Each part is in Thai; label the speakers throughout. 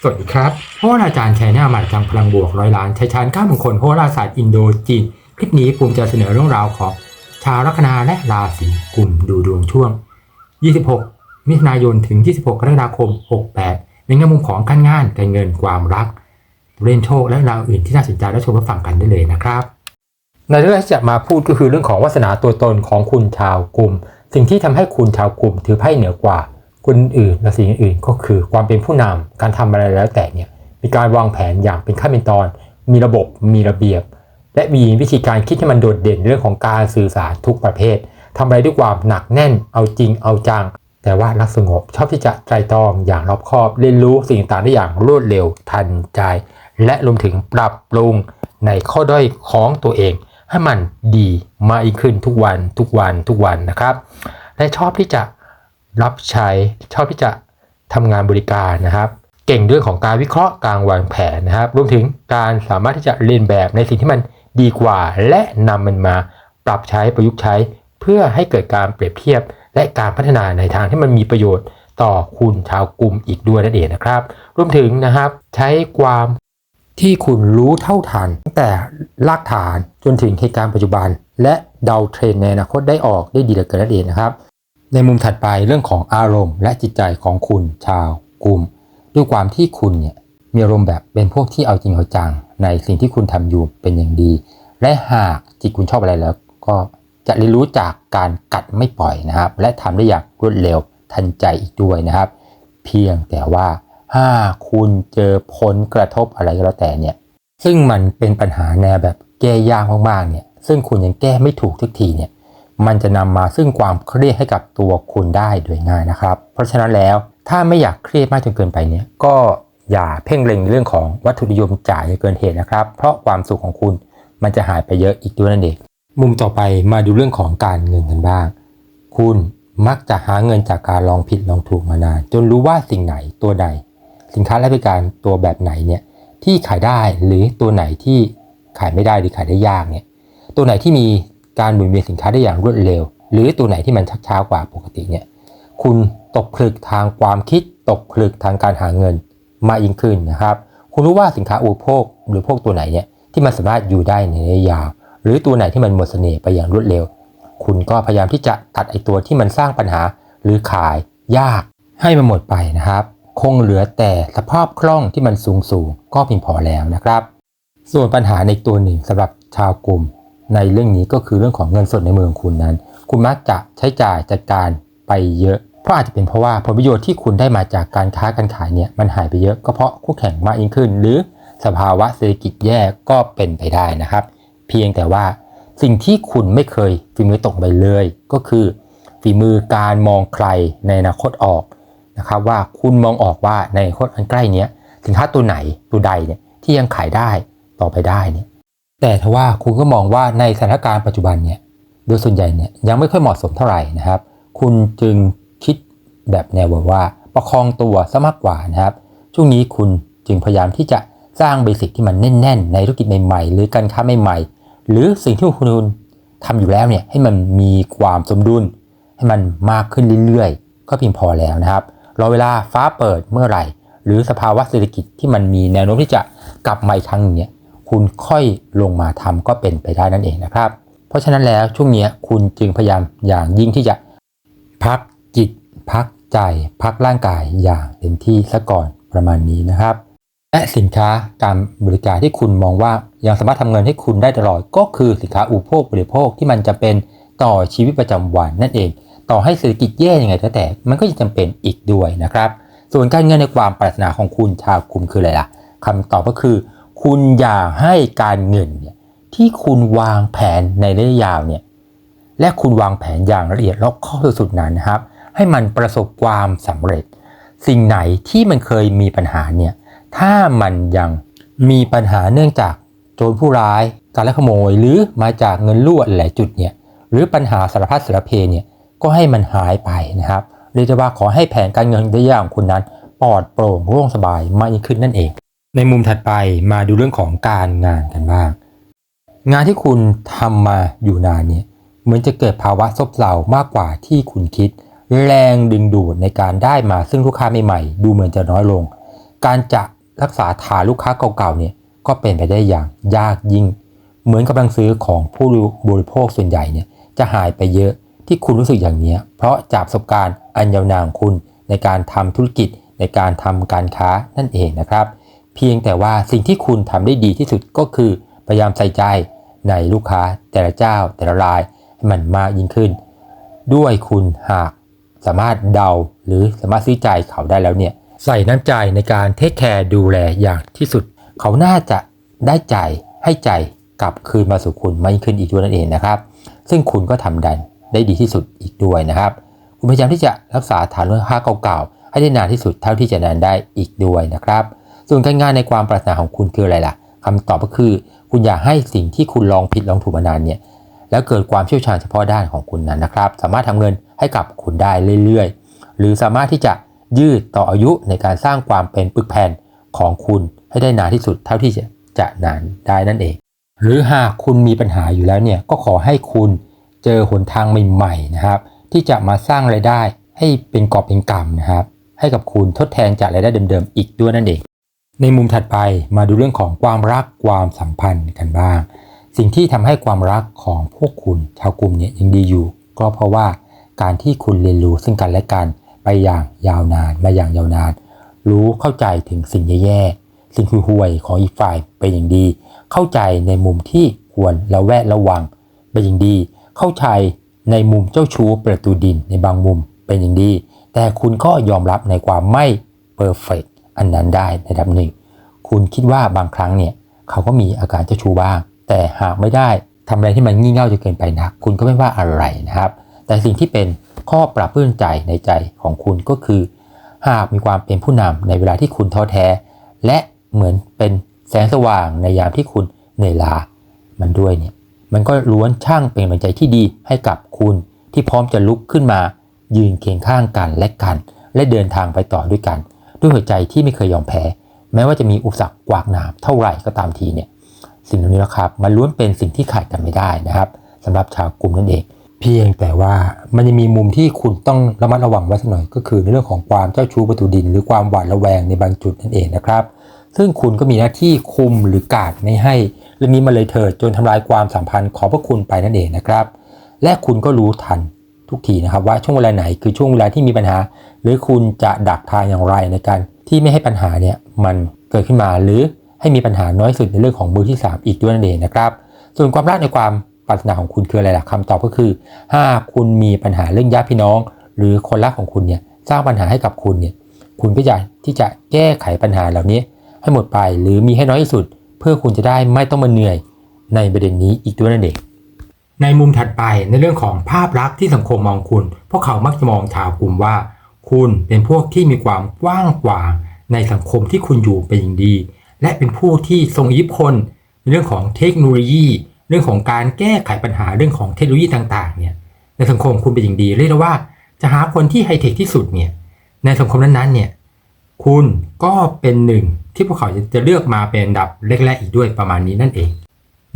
Speaker 1: สวัสดีครับโหราจารย์ชัยนามาจังพลังบวกร้อยล้านชัยชาญก้ามงคลโหราศาสตร์อินโดจีน คลิปนี้ภูมิจะเสนอเรื่องราวของ ชาวลัคนาและราศีกลุ่มดูดวงช่วง 26 มิถุนายนถึง 26 กรกฎาคม 68 ในแง่มุมของการงานการเงินความรักเรียนโชคและราวอื่นที่น่าสนใจและชมรับฟังกันได้เลยนะครับ ในเรื่องที่จะมาพูดก็คือเรื่องของวาสนาตัวตนของคุณชาวกลุ่ม สิ่งที่ทำให้คุณชาวกลุ่มถือไพ่เหนือกว่า คนอื่นและสิ่งอื่นก็คือความเป็นผู้นำการทำอะไรแล้วแต่เนี่ยมีการวางแผนอย่างเป็นขั้นเป็นตอน มีระบบมีระเบียบ และมีวิธีการคิดให้มันโดดเด่นเรื่องของการสื่อสารทุกประเภททำอะไรด้วยความหนักแน่นเอาจริงเอาจัง แต่ว่ารักสงบชอบที่จะไตรตรองอย่างรอบคอบ เรียนรู้สิ่งต่างๆได้อย่างรวดเร็วทันใจ และรวมถึงปรับปรุงในข้อด้อยของตัวเอง ให้มันดีมากขึ้นทุกวันทุกวันทุกวันนะครับ และชอบที่จะ รับใช้ชอบที่จะทำงานบริการนะครับ เก่งเรื่องของการวิเคราะห์การวางแผนนะครับ รวมถึงการสามารถที่จะเรียนแบบในสิ่งที่มันดีกว่า และนำมันมาปรับใช้ประยุกต์ใช้ เพื่อให้เกิดการเปรียบเทียบ และการพัฒนาในทางที่มันมีประโยชน์ต่อคุณชาวกลุ่มอีกด้วยนั่นเองนะครับ รวมถึงนะครับใช้ความที่คุณรู้เท่าทันตั้งแต่รากฐานจนถึงเหตุการณ์ปัจจุบัน และเดาเทรนในอนาคตได้ออกได้ดีเหลือเกินนั่นเองนะครับ ในมุมถัดไปเรื่องของอารมณ์และจิตใจของคุณชาวกลุ่ม ด้วยความที่คุณเนี่ยมีอารมณ์แบบเป็นพวกที่เอาจริงเอาจัง ในสิ่งที่คุณทำอยู่เป็นอย่างดี และหากจิตคุณชอบอะไรแล้ว ก็จะเรียนรู้จากการกัดไม่ปล่อยนะครับ และทำได้อย่างรวดเร็วทันใจอีกด้วยนะครับ เพียงแต่ว่าถ้าคุณเจอผลกระทบอะไรก็แล้วแต่เนี่ยซึ่งมันเป็นปัญหาแนวแบบแก้ยากมากๆเนี่ยซึ่งคุณยังแก้ไม่ถูกทุกทีเนี่ย มันจะนำมาซึ่งความเครียดให้กับตัวคุณได้โดยง่ายนะครับ เพราะฉะนั้นแล้วถ้าไม่อยากเครียดมากจนเกินไปเนี่ยก็อย่าเพ่งเล็งในเรื่องของวัตถุนิยมจ่ายเกินเหตุนะครับ เพราะความสุขของคุณมันจะหายไปเยอะอีกด้วยนั่นเองมุมต่อไปมาดูเรื่องของการเงินกันบ้าง คุณมักจะหาเงินจากการลองผิดลองถูกมานาน จนรู้ว่าสิ่งไหนตัวใด สินค้าและบริการตัวแบบไหนเนี่ยที่ขายได้หรือตัวไหนที่ขายไม่ได้หรือขายได้ยากเนี่ยตัวไหนที่มี การหมุนเวียนสินค้าได้อย่างรวดเร็ว หรือตัวไหนที่มันชักช้ากว่าปกติเนี่ยคุณตกผลึกทางความคิด ตกผลึกทางการหาเงินมากยิ่งขึ้นนะครับ คุณรู้ว่าสินค้าอุปโภคหรือพวกตัวไหนเนี่ยที่มันสามารถอยู่ได้ในระยะยาว หรือตัวไหนที่มันหมดเสน่ห์ไปอย่างรวดเร็ว คุณก็พยายามที่จะตัดไอตัวที่มันสร้างปัญหาหรือขายยากให้มันหมดไปนะครับ คงเหลือแต่สภาพคล่องที่มันสูงสูงก็เพียงพอแล้วนะครับ ส่วนปัญหาในตัวหนึ่งสำหรับชาวกลุ่ม ในเรื่องนี้ก็คือเรื่องของเงินสดในมือของคุณนั้น คุณมักจะใช้จ่ายจัดการไปเยอะ เพราะอาจจะเป็นเพราะว่าผลประโยชน์ที่คุณได้มาจากการค้าการขายเนี่ยมันหายไปเยอะก็เพราะคู่แข่งมากยิ่งขึ้น หรือสภาวะเศรษฐกิจแย่ก็เป็นไปได้นะครับ เพียงแต่ว่าสิ่งที่คุณไม่เคยฝีมือตกไปเลย ก็คือฝีมือการมองใครในอนาคตออกนะครับว่าคุณมองออกว่าในอนาคตอันใกล้เนี้ยสินค้าตัวไหนตัวใดเนี่ยที่ยังขายได้ต่อไปได้เนี่ย แต่ทว่าคุณก็มองว่าในสถานการณ์ปัจจุบันเนี่ยโดยส่วนใหญ่เนี่ยยังไม่ค่อยเหมาะสมเท่าไหร่นะครับ คุณจึงคิดแบบแนวว่าประคองตัวซะมากกว่านะครับ ช่วงนี้คุณจึงพยายามที่จะสร้างเบสิกที่มันแน่น ๆ ในธุรกิจใหม่ๆ หรือการค้าใหม่ๆ หรือสิ่งที่คุณทำอยู่แล้วเนี่ยให้มันมีความสมดุล ให้มันมากขึ้นเรื่อยๆ ก็เพียงพอแล้วนะครับ รอเวลาฟ้าเปิดเมื่อไหร่ หรือสภาวะเศรษฐกิจที่มันมีแนวโน้มที่จะกลับมาอีกครั้งเนี่ย คุณค่อยลงมาทำก็เป็นไปได้นั่นเองนะครับ เพราะฉะนั้นแล้วช่วงนี้คุณจึงพยายามอย่างยิ่งที่จะพักจิต พักใจ พักร่างกายอย่างเต็มที่ซะก่อนประมาณนี้นะครับ และสินค้าการบริการที่คุณมองว่ายังสามารถทำเงินให้คุณได้ตลอด ก็คือสินค้าอุปโภคบริโภคที่มันจะเป็นต่อชีวิตประจำวันนั่นเอง ต่อให้เศรษฐกิจแย่ยังไงก็แต่ มันก็ยังจำเป็นอีกด้วยนะครับ ส่วนการเงินในความปรารถนาของคุณชาวกลุ่มคืออะไรล่ะคำตอบก็คือ คุณอย่าให้การเงินเนี่ยที่คุณวางแผนในระยะยาวเนี่ยและคุณวางแผนอย่างละเอียดรอบคอบสุดๆนั้นนะครับ ให้มันประสบความสำเร็จ สิ่งไหนที่มันเคยมีปัญหาเนี่ยถ้ามันยังมีปัญหาเนื่องจากโจรผู้ร้าย การลักขโมยหรือมาจากเงินรั่วหลายจุดเนี่ยหรือปัญหาสารพัดสารเพเนี่ยก็ให้มันหายไปนะครับเรียกว่าขอให้แผนการเงินระยะยาวของคุณนั้นปลอดโปร่งโล่งสบายมากยิ่งขึ้นนั่นเอง ในมุมถัดไปมาดูเรื่องของการงานกันบ้าง งานที่คุณทำมาอยู่นานเนี่ยเหมือนจะเกิดภาวะซบเซามากกว่าที่คุณคิด แรงดึงดูดในการได้มาซึ่งลูกค้าใหม่ๆดูเหมือนจะน้อยลง การจะรักษาฐานลูกค้าเก่าๆเนี่ยก็เป็นไปได้อย่างยากยิ่ง เหมือนกำลังซื้อของผู้บริโภคส่วนใหญ่เนี่ยจะหายไปเยอะที่คุณรู้สึกอย่างนี้ เพราะจากประสบการณ์อันยาวนานคุณในการทำธุรกิจในการทำการค้านั่นเองนะครับ เพียงแต่ว่าสิ่งที่คุณทำได้ดีที่สุดก็คือพยายามใส่ใจในลูกค้าแต่ละเจ้าแต่ละรายให้มันมากยิ่งขึ้น ด้วยคุณหากสามารถเดาหรือสามารถซื้อใจเขาได้แล้วเนี่ยใส่น้ำใจในการเทคแคร์ดูแลอย่างที่สุด เขาน่าจะได้ใจให้ใจกลับคืนมาสู่คุณมากยิ่งขึ้นอีกด้วยนั่นเองนะครับ ซึ่งคุณก็ทำดันได้ดีที่สุดอีกด้วยนะครับ คุณพยายามที่จะรักษาฐานลูกค้าเก่าๆให้ได้นานที่สุดเท่าที่จะนานได้อีกด้วยนะครับ ส่วนการงานในความปรารถนาของคุณคืออะไรล่ะคำตอบก็คือ คุณอยากให้สิ่งที่คุณลองผิดลองถูกมานานเนี่ยแล้วเกิดความเชี่ยวชาญเฉพาะด้านของคุณนั้นนะครับ สามารถทำเงินให้กับคุณได้เรื่อยๆ หรือสามารถที่จะยืดต่ออายุในการสร้างความเป็นปึกแผ่นของคุณให้ได้นานที่สุดเท่าที่จะจะนานได้นั่นเอง หรือหากคุณมีปัญหาอยู่แล้วเนี่ยก็ขอให้คุณเจอหนทางใหม่ๆนะครับ ที่จะมาสร้างไรายได้ให้เป็นกอบเป็นกำนะครับ ให้กับคุณทดแทนจากรายได้เดิมๆอีกด้วยนั่นเอง ในมุมถัดไปมาดูเรื่องของความรักความสัมพันธ์กันบ้าง สิ่งที่ทำให้ความรักของพวกคุณชาวกลุ่มเนี่ยยังดีอยู่ ก็เพราะว่าการที่คุณเรียนรู้ซึ่งกันและกันไปอย่างยาวนานมาอย่างยาวนาน รู้เข้าใจถึงสิ่งแย่ๆสิ่งห่วยของอีกฝ่ายเป็นอย่างดี เข้าใจในมุมที่ควรระแวดระวังเป็นอย่างดี เข้าใจในมุมเจ้าชู้ประตูดินในบางมุมเป็นอย่างดี แต่คุณก็ยอมรับในความไม่เพอร์เฟก อันนั้นได้ในระดับหนึ่ง คุณคิดว่าบางครั้งเนี่ยเขาก็มีอาการเจ้าชู้บ้าง แต่หากไม่ได้ทำอะไรที่มันงี่เง่าจนเกินไปนักคุณก็ไม่ว่าอะไรนะครับ แต่สิ่งที่เป็นข้อปรับเพื่อนใจในใจของคุณก็คือ หากมีความเป็นผู้นำในเวลาที่คุณท้อแท้ และเหมือนเป็นแสงสว่างในยามที่คุณเหนื่อยล้ามันด้วยเนี่ยมันก็ล้วนช่างเป็นกำลังใจที่ดีให้กับคุณที่พร้อมจะลุกขึ้นมา ยืนเคียงข้างกันและกัน และเดินทางไปต่อด้วยกัน ด้วยหัวใจที่ไม่เคยยอมแพ้ แม้ว่าจะมีอุปสรรคกวากหนามเท่าไหร่ก็ตามทีเนี่ยสิ่งเหล่านี้นะครับมันล้วนเป็นสิ่งที่ขาดกันไม่ได้นะครับสำหรับชาวกลุ่มนั่นเองเพียงแต่ว่ามันยังมีมุมที่คุณต้องระมัดระวังไว้สักหน่อย ก็คือในเรื่องของความเจ้าชู้ประตูดิน หรือความหวาดระแวงในบางจุดนั่นเองนะครับ ซึ่งคุณก็มีหน้าที่คุมหรือกาดไม่ให้เรื่องนี้มาเลยเถิดจนทำลายความสัมพันธ์ของพวกคุณไปนั่นเองนะครับ และคุณก็รู้ทัน ทุกทีนะครับว่าช่วงเวลาไหนคือช่วงเวลาที่มีปัญหา หรือคุณจะดักทางอย่างไรในการที่ไม่ให้ปัญหาเนี่ยมันเกิดขึ้นมา หรือให้มีปัญหาน้อยสุดในเรื่องของมือที่ 3 อีกด้วยนั่นเองนะครับ ส่วนความรักในความปรารถนาของคุณคืออะไรล่ะคำตอบก็คือถ้าคุณมีปัญหาเรื่องญาติพี่น้อง หรือคนรักของคุณเนี่ยสร้างปัญหาให้กับคุณเนี่ยคุณก็จะที่จะแก้ไขปัญหาเหล่านี้ ให้หมดไปหรือมีให้น้อยที่สุด เพื่อคุณจะได้ไม่ต้องมาเหนื่อยในประเด็นนี้อีกด้วยนั่นเอง ในมุมถัดไปในเรื่องของภาพลักษณ์ที่สังคมมองคุณ พวกเขามักจะมองชาวกลุ่มว่า คุณเป็นพวกที่มีความกว้างขวางในสังคมที่คุณอยู่เป็นอย่างดี และเป็นผู้ที่ทรงอิทธิพลในเรื่องของเทคโนโลยี เรื่องของการแก้ไขปัญหาเรื่องของเทคโนโลยีต่างๆเนี่ยในสังคมคุณเป็นอย่างดีเรียกว่า จะหาคนที่ไฮเทคที่สุดเนี่ยในสังคมนั้นๆเนี่ยคุณก็เป็นหนึ่งที่พวกเขาจะเลือกมาเป็นอันดับแรกๆอีกด้วยประมาณนี้นั่นเอง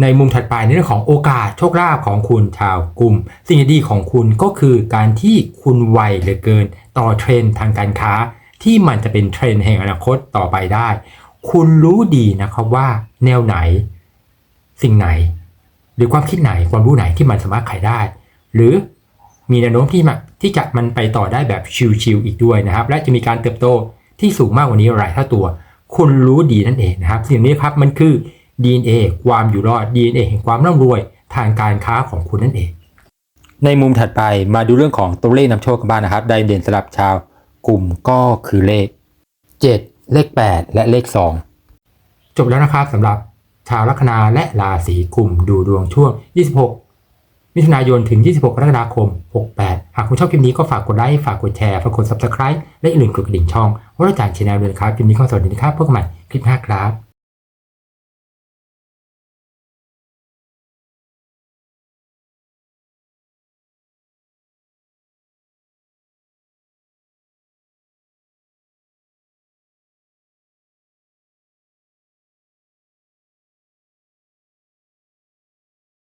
Speaker 1: ในมุมถัดไปในเรื่องของโอกาสโชคลาภของคุณชาวกลุ่ม สิ่งดีของคุณก็คือการที่คุณไวเหลือเกิน ต่อเทรนด์ทางการค้า ที่มันจะเป็นเทรนด์แห่งอนาคตต่อไปได้ คุณรู้ดีนะครับว่า แนวไหน สิ่งไหน หรือความคิดไหนความรู้ไหนที่มันสามารถขายได้ หรือมีแนวโน้มที่มาที่จะมันไปต่อได้แบบชิลๆอีกด้วยนะครับ และจะมีการเติบโตที่สูงมากกว่านี้หลายเท่าตัว คุณรู้ดีนั่นเองนะครับ สิ่งนี้ครับมันคือ DNA ความอยู่รอด DNA แห่งความร่ำรวยทางการค้าของคุณนั่นเอง ในมุมถัดไปมาดูเรื่องของตัวเลขนำโชคกันบ้างนะครับไดเด่นสำหรับชาวกลุ่มก็คือเลข 7 เลข 8 และเลข 2 จบแล้วนะครับสำหรับชาวลัคนาและราศีกุมดูดวงช่วง 26 มิถุนายนถึง 26 กรกฎาคม 68 หากคุณชอบคลิปนี้ก็ฝากกดไลค์ ฝากกดแชร์ ฝากกด subscribe และอย่าลืมกดกระดิ่งช่องว่าอาจารย์ชแนลด้วยนะครับ คลิปนี้ก็สวัสดีนะครับพบกันใหม่คลิปหน้าครับ